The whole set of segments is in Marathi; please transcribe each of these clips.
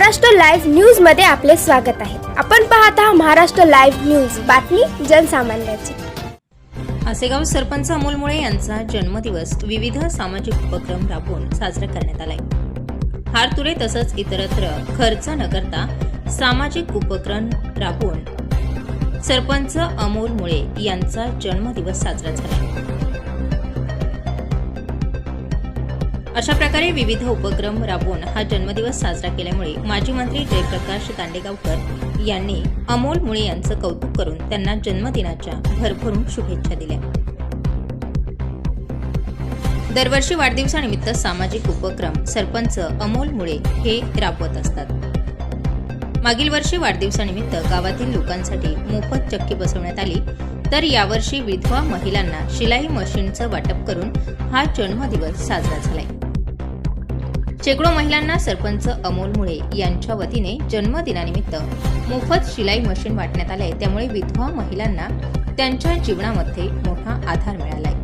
महाराष्ट्र लाईव्ह न्यूजमध्ये आपले स्वागत आहे. आपण पाहत आहात महाराष्ट्र लाईव्ह न्यूज. बातमी जनसामान्याची. आसेगाव सरपंच अमोल मुळे यांचा जन्मदिवस विविध सामाजिक उपक्रम राबवून साजरा करण्यात आलाय. हारतुरे तसंच इतरत्र खर्च न करता सामाजिक उपक्रम राबवून सरपंच अमोल मुळे यांचा जन्मदिवस साजरा झाला अशा प्रकारे विविध उपक्रम राबवून हा जन्मदिवस साजरा केल्यामुळे माजी मंत्री जयप्रकाश दांडेगावकर यांनी अमोल मुळे यांचं कौतुक करून त्यांना जन्मदिनाच्या भरभरून शुभेच्छा दिल्या. दरवर्षी वाढदिवसानिमित्त सामाजिक उपक्रम सरपंच अमोल मुळे हे राबवत असतात. मागील वर्षी वाढदिवसानिमित्त गावातील लोकांसाठी मोफत चक्की बसवण्यात आली. तर यावर्षी विधवा महिलांना शिलाई मशीनचं वाटप करून हा जन्मदिवस साजरा झालाय. शेकडो महिलांना सरपंच अमोल मुळे यांच्या वतीने जन्मदिनानिमित्त मोफत शिलाई मशीन वाटण्यात आले त्यामुळे विधवा महिलांना त्यांच्या जीवनामध्ये मोठा आधार मिळालाय.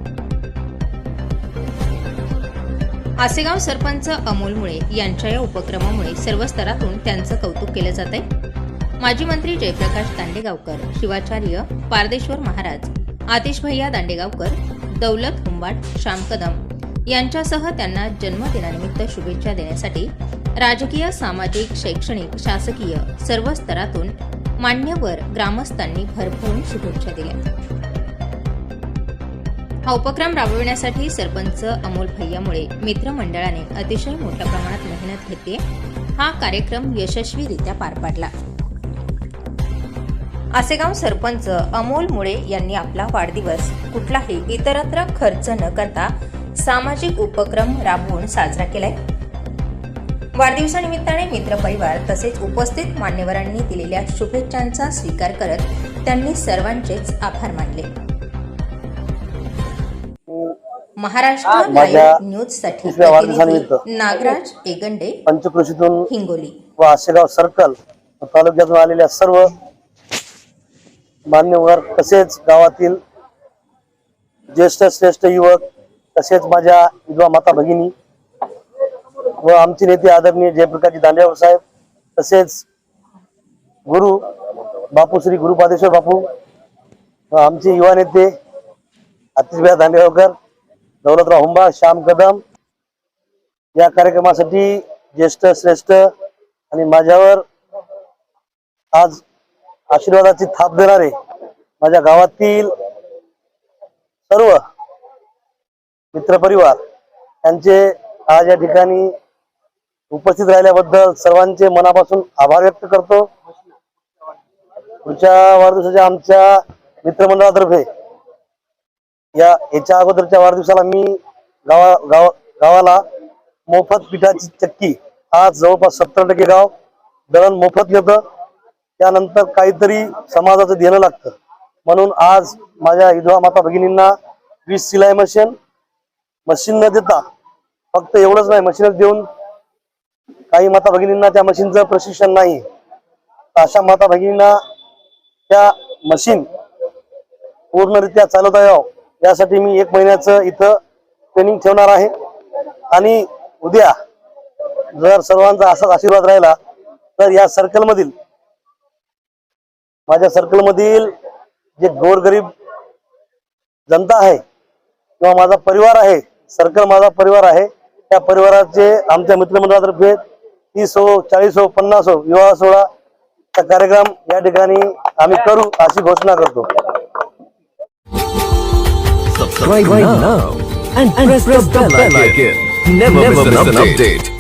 आसेगाव सरपंच अमोल मुळे यांच्या या उपक्रमामुळे सर्व स्तरातून त्यांचं कौतुक केलं जात आहे माजी मंत्री जयप्रकाश दांडेगावकर शिवाचार्य पारदेश्वर महाराज आतिश भैया दांडेगावकर दौलत हुंबाट श्याम कदम यांच्यासह त्यांना जन्मदिनानिमित्त शुभेच्छा देण्यासाठी राजकीय सामाजिक शैक्षणिक शासकीय सर्व स्तरातून मान्यवर ग्रामस्थांनी भरभरून शुभेच्छा दिल्या. हा उपक्रम राबविण्यासाठी सरपंच अमोल भैयामुळे मित्रमंडळाने अतिशय मोठ्या प्रमाणात मेहनत घेतली. हा कार्यक्रम यशस्वीरित्या पार पाडला. आसेगाव सरपंच अमोल मुळे यांनी आपला वाढदिवस कुठलाही इतरत्र खर्च न करता सामाजिक उपक्रम राबवून साजरा केलाय. वाढदिवसानिमित्ताने मित्रपरिवार तसेच उपस्थित मान्यवरांनी दिलेल्या शुभेच्छांचा स्वीकार करत त्यांनी सर्वांचेच आभार मानले. महाराष्ट्र लाईव्ह न्यूजसाठी नागराज एगंडे पंचकृषीतून हिंगोली. व आशेगाव सर्कल तालुक्यातून आलेल्या सर्व मान्यवर तसेच गावातील ज्येष्ठ श्रेष्ठ युवक तसेच माझ्या विधवा माता भगिनी व आमचे नेते आदरणीय जयप्रकाशजी दांडेवर साहेब तसेच गुरु बापू श्री गुरुपादेश्वर बापू व आमचे युवा नेते अतिशभ्या दांडेवकर दौलतराव हुंबा श्याम कदम या कार्यक्रमासाठी ज्येष्ठ श्रेष्ठ आणि माझ्यावर आज आशीर्वादाची थाप देणारे माझ्या गावातील सर्व मित्रपरिवार यांचे आज या ठिकाणी उपस्थित राहिल्याबद्दल सर्वांचे मनापासून आभार व्यक्त करतो. पुढच्या वाढदिवसाच्या आमच्या मित्रमंडळातर्फे या याच्या अगोदरच्या वाढदिवसाला मी गावा गाव गावाला मोफत पिठाची चक्की आज जवळपास सत्तर टक्के गाव दळण मोफत घेतं. त्यानंतर काहीतरी समाजाचं देणं लागतं. म्हणून आज माझ्या विधवा माता भगिनींना वीस सिलाई मशीन मशीन न देता फक्त एवढंच नाही मशीनच देऊन काही माता भगिनींना त्या मशीनचं प्रशिक्षण नाही. अशा माता भगिनींना त्या मशीन पूर्णरित्या चालवता यावं. यासाठी मी एक महिन्याचं इथं ट्रेनिंग ठेवणार आहे. आणि उद्या जर सर्वांचा असाच आशीर्वाद राहिला तर या सर्कलमधील माझ्या सर्कलमधील जे गोरगरीब जनता आहे किंवा माझा परिवार आहे सर्कल माझा परिवार आहे त्या परिवाराचे आमच्या मित्रमंडळातर्फे तीस हो चाळीस हो पन्नास हो विवाह सोहळा चा कार्यक्रम या ठिकाणी आम्ही करू अशी घोषणा करतो Subscribe now and, press, the bell icon. Never, miss an update.